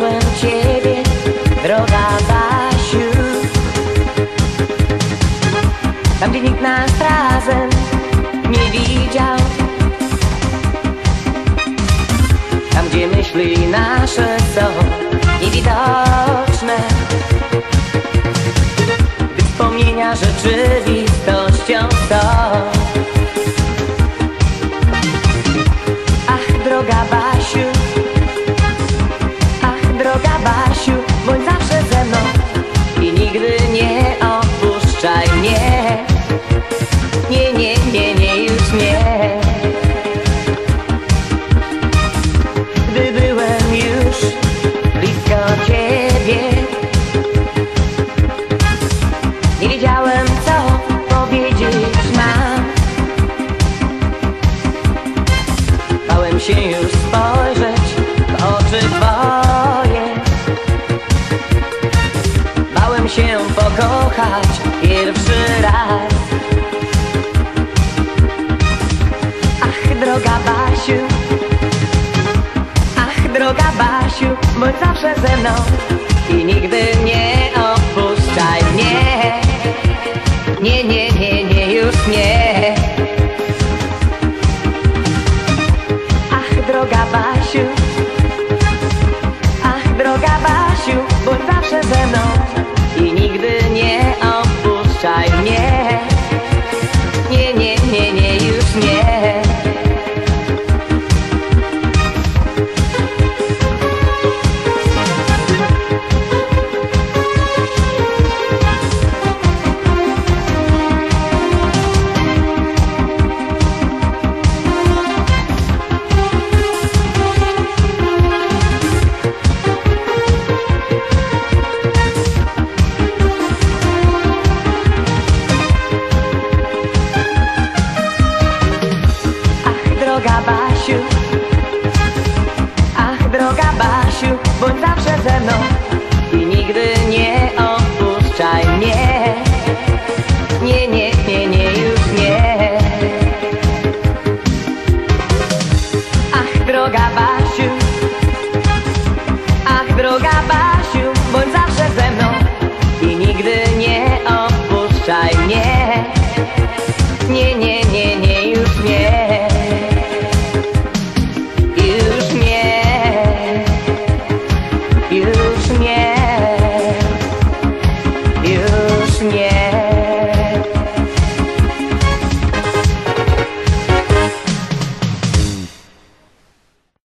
kochałem Ciebie, droga Basiu. Tam, gdzie nikt nas razem nie widział. Tam, gdzie myśli nasze są niewidoczne. Wspomnienia rzeczywistością są. Się już spojrzeć w oczy Twoje. Bałem się pokochać pierwszy raz. Ach, droga Basiu Ach, droga Basiu, bądź zawsze ze mną I nigdy nie opuszczaj mnie droga Basiu. Ach, droga Basiu, bądź zawsze ze mną droga Basiu. Ach, droga Basiu Bądź zawsze ze mną. I nigdy nie opuszczaj mnie. Nie, nie, nie, nie, już nie. Ach, droga Basiu. Ach, droga Basiu Bądź zawsze ze mną. I nigdy nie opuszczaj